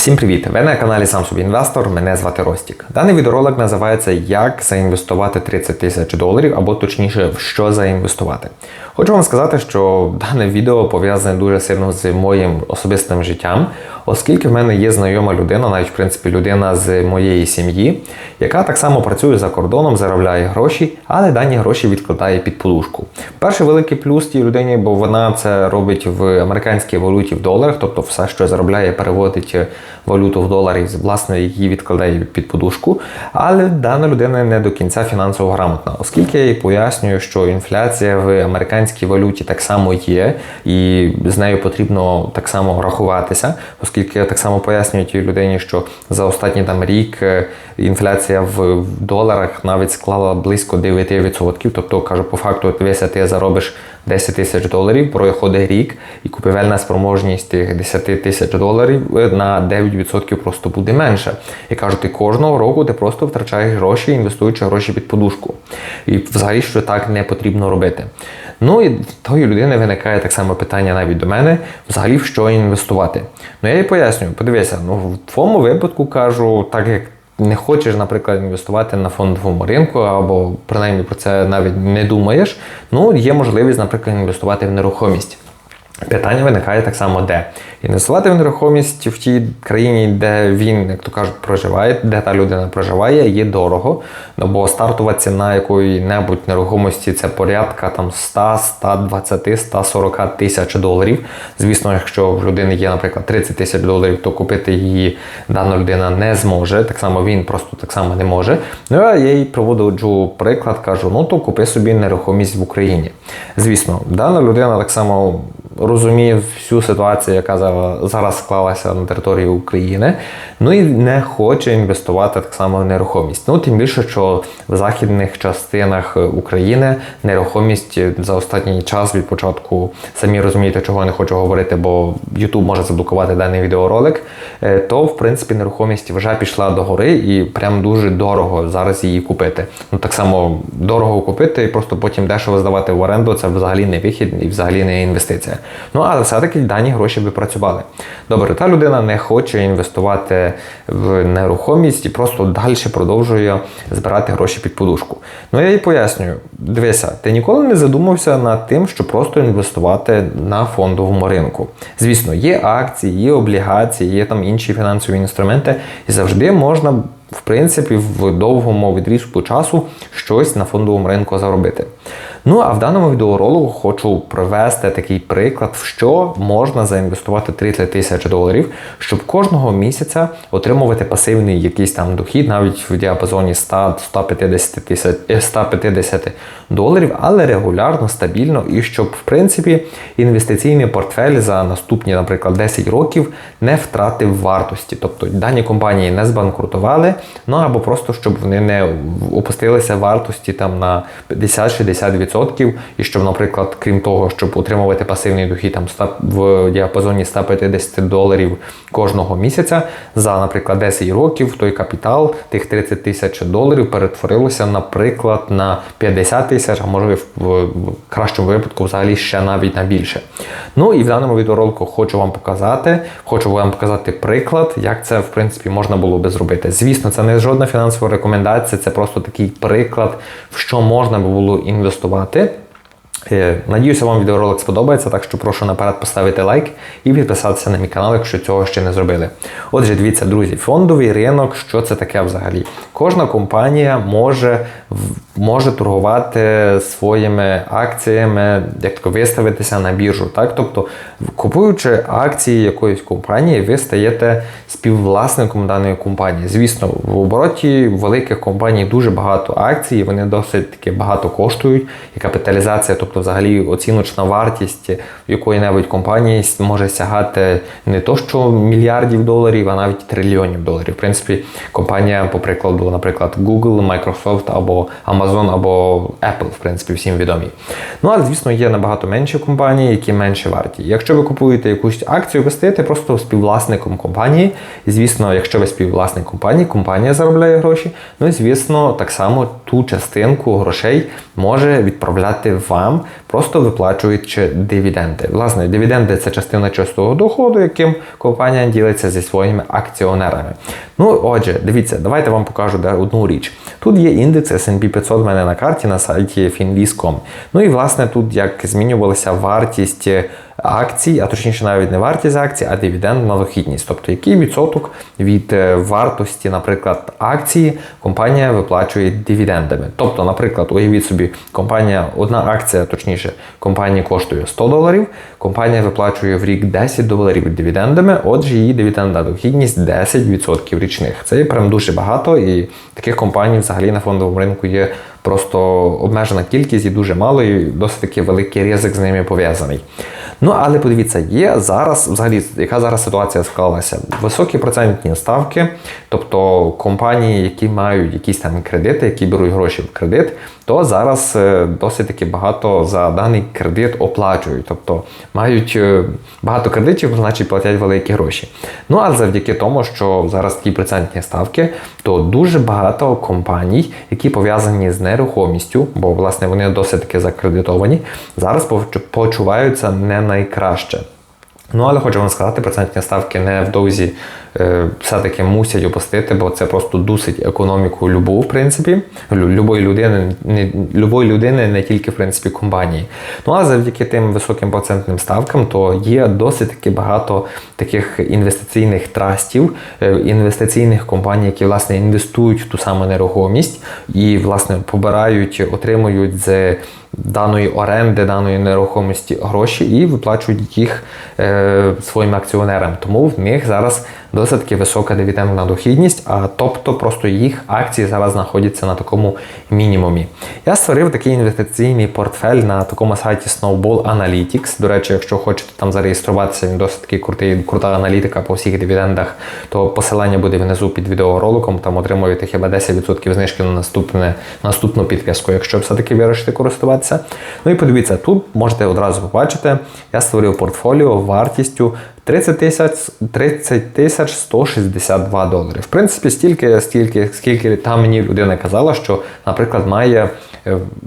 Всім привіт! Ви на каналі Сам собі інвестор. Мене звати Ростік. Даний відеоролик називається Як заінвестувати 30 тисяч доларів, або точніше, в що заінвестувати. Хочу вам сказати, що дане відео пов'язане дуже сильно з моїм особистим життям, оскільки в мене є знайома людина, навіть в принципі людина з моєї сім'ї, яка так само працює за кордоном, заробляє гроші, але дані гроші відкладає під подушку. Перший великий плюс тій людині, бо вона це робить в американській валюті в доларах, тобто все, що заробляє, переводить валюту в доларі, власне, її відкладає під подушку. Але дана людина не до кінця фінансово грамотна, оскільки я їй пояснюю, що інфляція в американській валюті так само є, і з нею потрібно так само рахуватися, оскільки я так само пояснюю тій людині, що за останній там рік е, інфляція в доларах навіть склала близько 9%. Тобто кажу, по факту, дивися, ти заробиш 10 тисяч доларів, проходить рік, і купівельна спроможність тих 10 тисяч доларів е, на 9% просто буде менше. І кажуть, ти кожного року ти просто втрачаєш гроші, інвестуючи гроші під подушку. І взагалі, що так не потрібно робити. Ну і в тої людини виникає так само питання навіть до мене, взагалі в що інвестувати. Ну я їй пояснюю, подивися, ну в твоєму випадку кажу, так як не хочеш, наприклад, інвестувати на фондовому ринку, або принаймні про це навіть не думаєш, ну є можливість, наприклад, інвестувати в нерухомість. Питання виникає так само, де інвестувати в нерухомість в тій країні, де він, як то кажуть, проживає, де та людина проживає, є дорого. Ну, бо стартова ціна якої-небудь нерухомості це порядка там 100, 120, 140 тисяч доларів. Звісно, якщо в людини є, наприклад, 30 тисяч доларів, то купити її дана людина не зможе. Так само він просто так само не може. Ну я їй проводжу приклад, кажу: ну то купи собі нерухомість в Україні. Звісно, дана людина так само розуміє всю ситуацію, яка зараз склалася на території України, ну і не хоче інвестувати так само в нерухомість. Ну тим більше, що в західних частинах України нерухомість за останній час від початку самі розумієте, чого я не хочу говорити, бо YouTube може заблокувати даний відеоролик. Е, то в принципі нерухомість вже пішла до гори і прям дуже дорого зараз її купити. Ну так само дорого купити і просто потім дешево здавати в оренду. Це взагалі не вихід і взагалі не інвестиція. Ну, але все-таки дані гроші би працювали. Добре, та людина не хоче інвестувати в нерухомість і просто далі продовжує збирати гроші під подушку. Ну, я їй пояснюю: дивися, ти ніколи не задумався над тим, щоб просто інвестувати на фондовому ринку. Звісно, є акції, є облігації, є там інші фінансові інструменти, і завжди можна. В принципі, в довгому відрізку часу щось на фондовому ринку заробити. Ну а в даному відеоролику хочу привести такий приклад, в що можна заінвестувати 30 тисяч доларів, щоб кожного місяця отримувати пасивний якийсь там дохід, навіть в діапазоні 100-150 тисяч 150 доларів, але регулярно, стабільно, і щоб, в принципі, інвестиційний портфель за наступні, наприклад, 10 років не втратив вартості. Тобто дані компанії не збанкрутували, ну або просто щоб вони не опустилися вартості там на 50-60%. 100%, і щоб, наприклад, крім того, щоб отримувати пасивний дохід там в діапазоні 150 доларів кожного місяця, за, наприклад, 10 років той капітал тих 30 тисяч доларів перетворилося, наприклад, на 50 тисяч, а може в кращому випадку взагалі ще навіть на більше. Ну і в даному відеоролику хочу вам показати, хочу вам показати приклад, як це в принципі можна було би зробити. Звісно, це не жодна фінансова рекомендація, це просто такий приклад, в що можна було інвестувати працювати. Е, надіюся, вам відеоролик сподобається, так що прошу наперед поставити лайк і підписатися на мій канал, якщо цього ще не зробили. Отже, дивіться, друзі, фондовий ринок, що це таке взагалі? Кожна компанія може може торгувати своїми акціями, як то виставитися на біржу. Так? Тобто, купуючи акції якоїсь компанії, ви стаєте співвласником даної компанії. Звісно, в обороті великих компаній дуже багато акцій, вони досить таки багато коштують, і капіталізація, тобто взагалі оціночна вартість якої-небудь компанії може сягати не то, що мільярдів доларів, а навіть трильйонів доларів. В принципі, компанія, по прикладу, наприклад, Google, Microsoft або Amazon або Apple, в принципі, всім відомі. Ну, але, звісно, є набагато менші компанії, які менше варті. Якщо ви купуєте якусь акцію, ви стаєте просто співвласником компанії. І, звісно, якщо ви співвласник компанії, компанія заробляє гроші. Ну і звісно, так само ту частинку грошей може відправляти вам просто виплачуючи дивіденди. Власне, дивіденди це частина чистого доходу, яким компанія ділиться зі своїми акціонерами. Ну, отже, дивіться, давайте вам покажу одну річ. Тут є індекс S&P 500 в мене на карті на сайті Фінвіском. Ну і власне тут як змінювалася вартість акцій, а точніше навіть не вартість акцій, а дивідендна дохідність. Тобто, який відсоток від е, вартості, наприклад, акції компанія виплачує дивідендами. Тобто, наприклад, уявіть собі, компанія, одна акція, точніше, компанії коштує 100 доларів, компанія виплачує в рік 10 доларів дивідендами, отже, її дивідендна дохідність 10% річних. Це прям дуже багато, і таких компаній взагалі на фондовому ринку є. Просто обмежена кількість і дуже мало, і досить таки великий ризик з ними пов'язаний. Ну, але подивіться, є зараз, взагалі, яка зараз ситуація склалася? Високі процентні ставки, тобто компанії, які мають якісь там кредити, які беруть гроші в кредит, то зараз е, досить таки багато за даний кредит оплачують. Тобто мають е, багато кредитів, значить платять великі гроші. Ну а завдяки тому, що зараз такі процентні ставки, то дуже багато компаній, які пов'язані з нерухомістю, бо власне вони досить таки закредитовані, зараз почуваються не найкраще. Ну, але хочу вам сказати, процентні ставки невдовзі все-таки мусять опустити, бо це просто дусить економіку любу, в принципі, любої людини, не любої людини, не тільки в принципі компанії. Ну а завдяки тим високим процентним ставкам, то є досить таки багато таких інвестиційних трастів, е, інвестиційних компаній, які власне інвестують в ту саму нерухомість і власне побирають, отримують з даної оренди, даної нерухомості гроші і виплачують їх е, своїм акціонерам. Тому в них зараз досить таки висока дивідендна дохідність, а тобто просто їх акції зараз знаходяться на такому мінімумі. Я створив такий інвестиційний портфель на такому сайті Snowball Analytics. До речі, якщо хочете там зареєструватися, він досить такий крутий, крута аналітика по всіх дивідендах, то посилання буде внизу під відеороликом. Там отримуєте хіба 10% знижки на наступне, наступну підписку, якщо все-таки вирішите користуватися. Ну і подивіться, тут можете одразу побачити, я створив портфоліо вартістю 30 тисяч 30 тисяч 162 долари. В принципі, стільки, стільки, скільки там мені людина казала, що, наприклад, має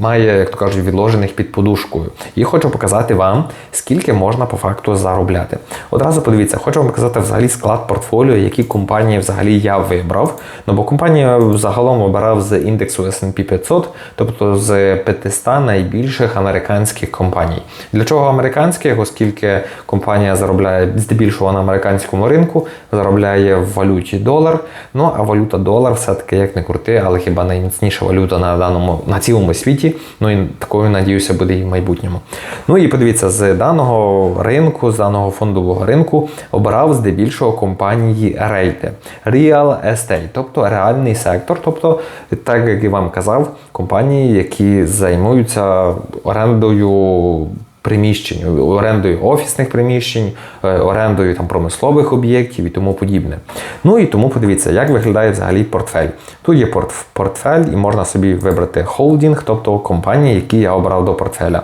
має, як то кажуть, відложених під подушкою. І хочу показати вам, скільки можна по факту заробляти. Одразу подивіться, хочу вам показати взагалі склад портфоліо, які компанії взагалі я вибрав. Ну бо компанія загалом обирав з індексу S&P 500, тобто з 500 найбільших американських компаній. Для чого американських? Оскільки компанія заробляє здебільшого на американському ринку, заробляє в валюті долар. Ну а валюта долар все-таки як не крути, але хіба найміцніша валюта на даному на цій цілому світі. Ну і такою, надіюся, буде і в майбутньому. Ну і подивіться, з даного ринку, з даного фондового ринку обирав здебільшого компанії рейти Real Estate, тобто реальний сектор. Тобто, так як і вам казав, компанії, які займаються орендою приміщень, орендою офісних приміщень, е, орендою там промислових об'єктів і тому подібне. Ну і тому подивіться, як виглядає взагалі портфель. Тут є портфель, і можна собі вибрати холдинг, тобто компанії, які я обрав до портфеля.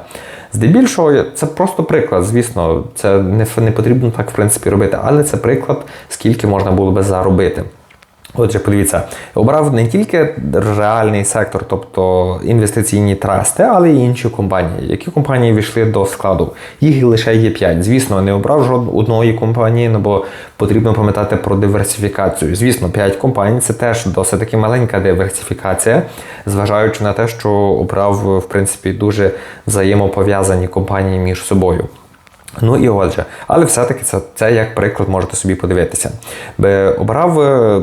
Здебільшого, це просто приклад, звісно, це не не потрібно так в принципі робити, але це приклад, скільки можна було би заробити. Отже, подивіться, обрав не тільки реальний сектор, тобто інвестиційні трасти, але й інші компанії. Які компанії війшли до складу? Їх лише є 5. Звісно, не обрав жодної компанії, ну, бо потрібно пам'ятати про диверсифікацію. Звісно, 5 компаній це теж досить таки маленька диверсифікація, зважаючи на те, що обрав в принципі дуже взаємопов'язані компанії між собою. Ну і отже, але все-таки це це як приклад можете собі подивитися. Обрав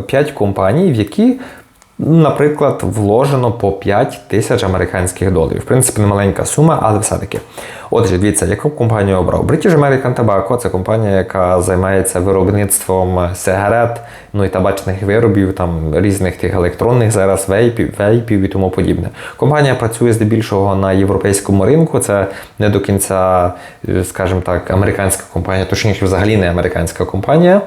5 е, компаній, в які Наприклад, вложено по 5 тисяч американських доларів. В принципі, не маленька сума, але все-таки. Отже, дивіться, яку компанію обрав? British American Tobacco – це компанія, яка займається виробництвом сигарет, ну і табачних виробів, там різних тих електронних зараз вейпів, вейпів і тому подібне. Компанія працює здебільшого на європейському ринку. Це не до кінця, скажімо так, американська компанія, точніше, взагалі не американська компанія.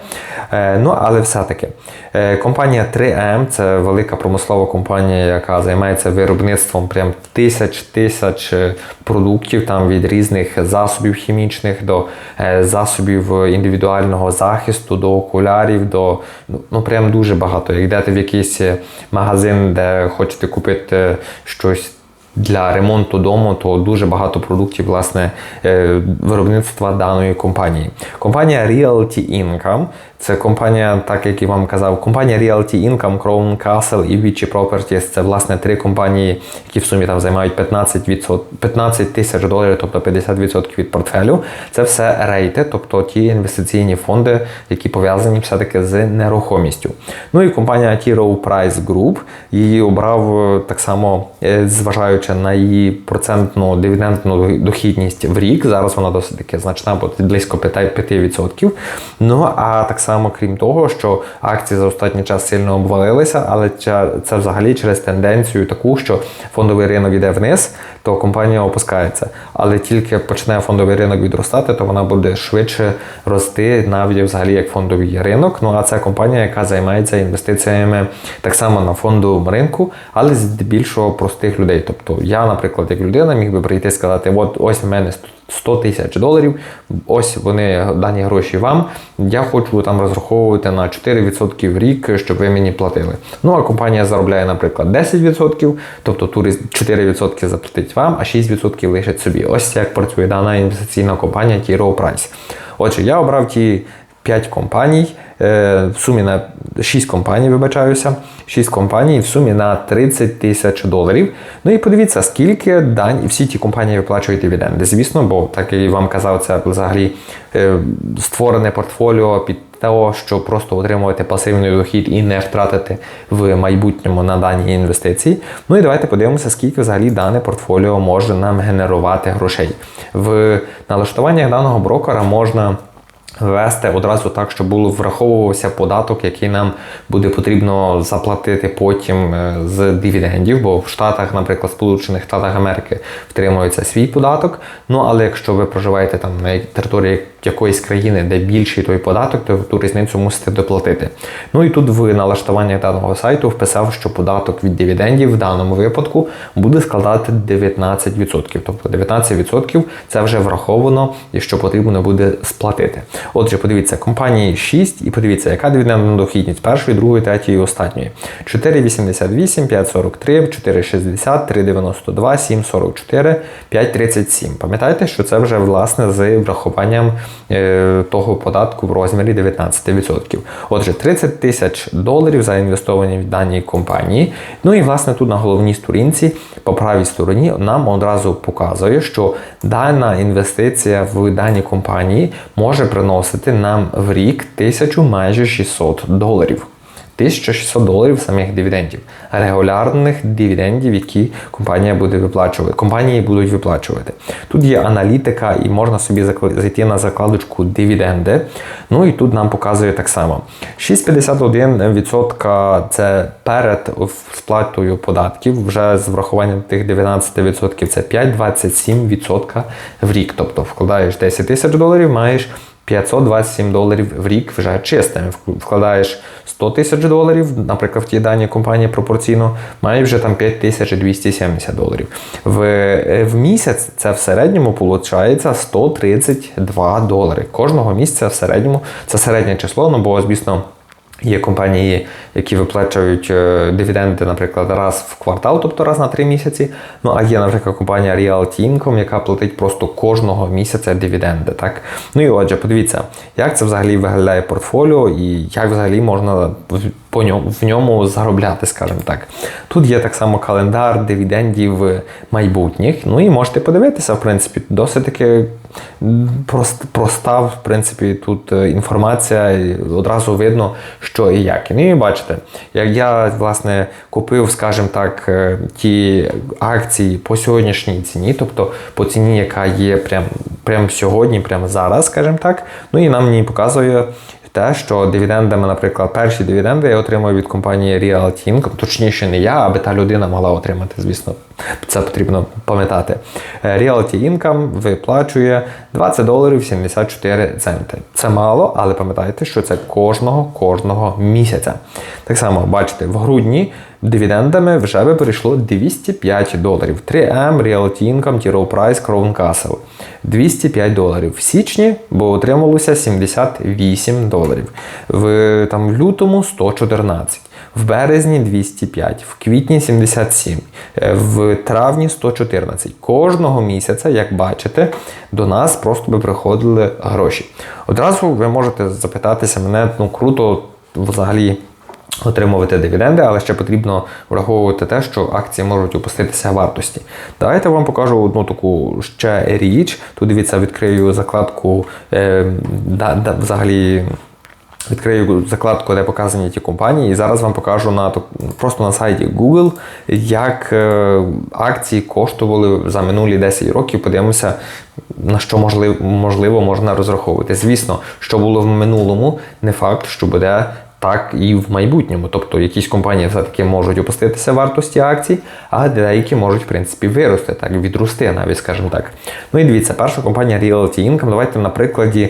Е, ну, але все-таки е, компанія 3M це велика промислова компанія, яка займається виробництвом прям тисяч тисяч е, продуктів там від різних засобів хімічних до е, засобів індивідуального захисту, до окулярів, до ну, ну прям дуже багато. Як йдете в якийсь е, магазин, де хочете купити щось для ремонту дому, то дуже багато продуктів власне е, виробництва даної компанії. Компанія Realty Income це компанія, так як і вам казав, компанія Realty Income, Crown Castle і Vichy Properties – це власне три компанії, які в сумі там займають 15%, 15 тисяч доларів, тобто 50% від портфелю. Це все рейти, тобто ті інвестиційні фонди, які пов'язані все-таки з нерухомістю. Ну і компанія T. Rowe Price Group її обрав е, так само, е, зважаючи на її процентну дивідендну дохідність в рік. Зараз вона досить таки значна, бо близько 5%. Ну а так само, крім того, що акції за останній час сильно обвалилися, але це взагалі через тенденцію таку, що фондовий ринок йде вниз, то компанія опускається. Але тільки почне фондовий ринок відростати, то вона буде швидше рости навіть взагалі як фондовий ринок. Ну а це компанія, яка займається інвестиціями так само на фондовому ринку, але здебільшого простих людей. Тобто я, наприклад, як людина, міг би прийти і сказати: от ось в мене 100 тисяч доларів, ось вони дані гроші вам. Я хочу там розраховувати на 4% в рік, щоб ви мені платили. Ну а компанія заробляє, наприклад, 10%, тобто турист 4% заплатить вам, а 6% лишить собі. Ось як працює дана інвестиційна компанія T. Rowe Price. Отже, я обрав ті 5 компаній, е, в сумі на 6 компаній, вибачаюся, 6 компаній в сумі на 30 тисяч доларів. Ну і подивіться, скільки дань, всі ті компанії виплачують дивіденди. Звісно, бо так я вам казав, це взагалі е, створене портфоліо під того, щоб просто отримувати пасивний дохід і не втратити в майбутньому на дані інвестиції. Ну і давайте подивимося, скільки взагалі дане портфоліо може нам генерувати грошей. В налаштуваннях даного брокера можна ввести одразу так, щоб було враховувався податок, який нам буде потрібно заплатити потім е, з дивідендів, бо в Штатах, наприклад, Сполучених Штатах Америки втримується свій податок. Ну але якщо ви проживаєте там на території якоїсь країни, де більший той податок, то ту різницю мусите доплатити. Ну і тут в налаштуваннях даного сайту вписав, що податок від дивідендів в даному випадку буде складати 19%. Тобто 19% це вже враховано і що потрібно буде сплатити. Отже, подивіться, компанії 6 і подивіться, яка дивідендна дохідність першої, другої, третьої і останньої. 4,88, 5,43, 4,60, 3,92, 7,44, 5,37. Пам'ятайте, що це вже власне з врахуванням е, того податку в розмірі 19%. Отже, 30 тисяч доларів заінвестовані в даній компанії. Ну і власне тут на головній сторінці, по правій стороні, нам одразу показує, що дана інвестиція в даній компанії може приносити приносити нам в рік тисячу майже 600 доларів. 1600 доларів самих дивідендів, регулярних дивідендів, які компанія буде виплачувати. Компанії будуть виплачувати. Тут є аналітика, і можна собі зайти на закладочку дивіденди. Ну і тут нам показує так само: 6,51% це перед сплатою податків, вже з врахуванням тих 19% це 5,27% в рік. Тобто вкладаєш 10 тисяч доларів, маєш. 527 доларів в рік вже чистим. Вкладаєш 100 тисяч доларів, наприклад, в тій даній компанії пропорційно, має вже там 5270 доларів. В е, в місяць це в середньому виходить 132 долари. Кожного місяця в середньому це середнє число, ну бо, звісно. Є компанії, які виплачують е, дивіденди, наприклад, раз в квартал, тобто раз на три місяці. Ну а є, наприклад, компанія Realty Income, яка платить просто кожного місяця дивіденди. Так? Ну і отже, подивіться, як це взагалі виглядає портфоліо і як взагалі можна по ньому, в ньому заробляти, скажімо так. Тут є так само календар дивідендів майбутніх. Ну і можете подивитися, в принципі, досить таки проста, в принципі, тут е, інформація, одразу видно, що і як. Ну і бачите, як я власне купив, скажімо так, е, ті акції по сьогоднішній ціні, тобто по ціні, яка є прямо прям сьогодні, прямо зараз, скажімо так. Ну і нам мені показує, те, що дивідендами, наприклад, перші дивіденди я отримую від компанії Realty Income, точніше не я, аби та людина могла отримати, звісно, це потрібно пам'ятати. Е, Realty Income виплачує 20 доларів 74 центи. Це мало, але пам'ятайте, що це кожного кожного місяця. Так само, бачите, в грудні дивідендами вже би перейшло 205 доларів. 3M, Realty Income, T. Rowe Price, Crown Castle. 205 доларів. В січні бо отрималося 78 доларів. В, там, лютому 114. В березні 205, в квітні 77, е, в травні 114. Кожного місяця, як бачите, до нас просто би приходили гроші. Одразу ви можете запитатися мене, ну круто взагалі. Отримувати дивіденди, але ще потрібно враховувати те, що акції можуть опуститися вартості. Давайте вам покажу одну таку ще річ. Тут дивіться, відкрию закладку е, да, да, взагалі. Відкрию закладку, де показані ті компанії, і зараз вам покажу на просто на сайті Google, як е, акції коштували за минулі 10 років. Подивимося, на що можливо можна розраховувати. Звісно, що було в минулому, не факт, що буде так і в майбутньому. Тобто якісь компанії все-таки можуть опуститися вартості акцій, а деякі можуть, в принципі, вирости, так, відрости навіть, скажімо так. Ну і дивіться, перша компанія Realty Income, давайте на прикладі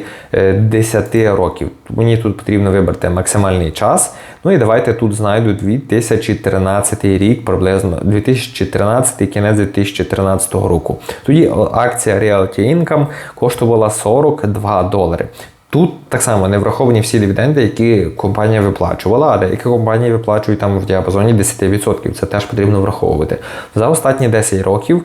10 років. Мені тут потрібно вибрати максимальний час. Ну і давайте тут знайду 2013 рік, приблизно 2013 кінець 2013 року. Тоді акція Realty Income коштувала 42 долари. Тут так само не враховані всі дивіденди, які компанія виплачувала, а деякі компанії виплачують там в діапазоні 10%. Це теж потрібно враховувати. За останні 10 років,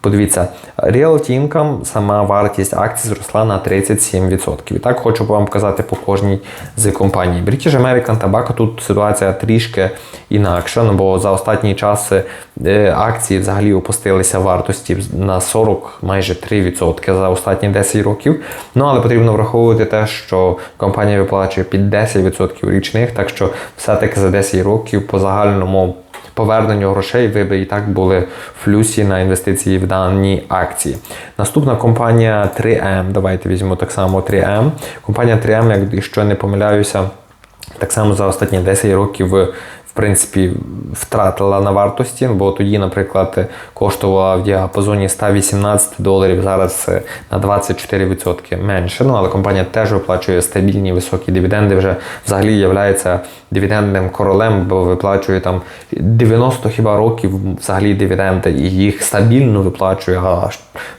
подивіться, Realty Income, сама вартість акцій зросла на 37%. І так хочу вам показати по кожній з компаній. British American Tobacco тут ситуація трішки інакша, ну, бо за останній час е, акції взагалі опустилися вартості на 40 майже 3% за останні 10 років. Ну але потрібно враховувати те, що компанія виплачує під 10% річних, так що все-таки за 10 років по загальному поверненню грошей ви би і так були в плюсі на інвестиції в дані акції. Наступна компанія 3M. Давайте візьмемо так само 3M. Компанія 3M, якщо не помиляюся, так само за останні 10 років принципі, втратила на вартості, бо тоді, наприклад, коштувала в діапазоні 118 доларів, зараз на 24% менше. Ну, але компанія теж виплачує стабільні високі дивіденди, вже взагалі є дивідендним королем, бо виплачує там 90 хіба років взагалі дивіденди, і їх стабільно виплачує. А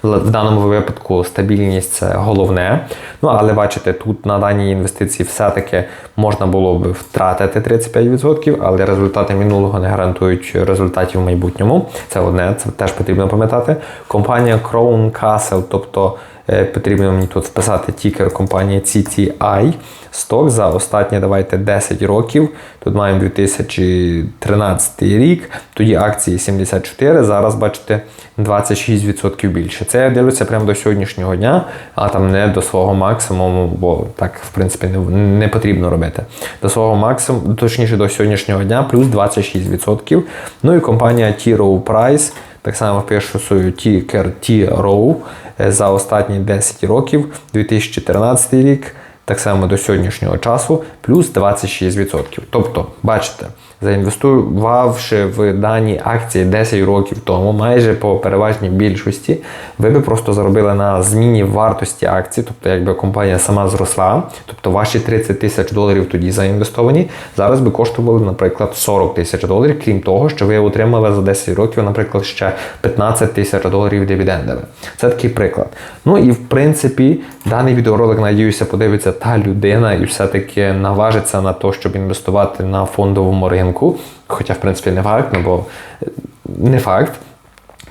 в даному випадку стабільність це головне. Ну, але бачите, тут на даній інвестиції все-таки можна було б втратити 35%, але результати минулого не гарантують результатів в майбутньому. Це одне, це теж потрібно пам'ятати. Компанія Crown Castle, тобто потрібно мені тут вписати тікер компанії CTI. Сток за останні давайте 10 років. Тут маємо 2013 рік, тоді акції 74, зараз бачите 26% більше. Це я дивлюся прямо до сьогоднішнього дня, а там не до свого максимуму, бо так, в принципі, не, не потрібно робити. До свого максимуму, точніше до сьогоднішнього дня, плюс 26%. Ну і компанія T-Row Price. Так само пишу свою тікер T-Row за останні 10 років, 2014 рік так само до сьогоднішнього часу, плюс 26%. Тобто, бачите, заінвестувавши в дані акції 10 років тому, майже по переважній більшості, ви би просто заробили на зміні вартості акції, тобто якби компанія сама зросла, тобто ваші 30 тисяч доларів тоді заінвестовані, зараз би коштували, наприклад, 40 тисяч доларів, крім того, що ви отримали за 10 років, наприклад, ще 15 тисяч доларів дивідендами. Це такий приклад. Ну і в принципі, даний відеоролик, надіюся, подивиться та людина і все-таки наважиться на те, щоб інвестувати на фондовому ринку. Хоча, в принципі, не факт, ну, бо не факт.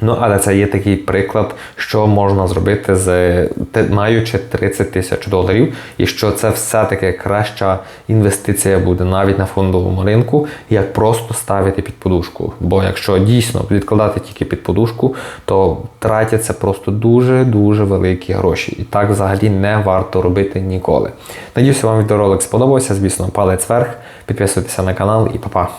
Ну, але це є такий приклад, що можна зробити з маючи 30 тисяч доларів, і що це все-таки краща інвестиція буде навіть на фондовому ринку, як просто ставити під подушку. Бо якщо дійсно відкладати тільки під подушку, то тратяться просто дуже-дуже великі гроші. І так взагалі не варто робити ніколи. Надіюся, вам відеоролик сподобався. Звісно, палець вверх, підписуйтеся на канал і па-па!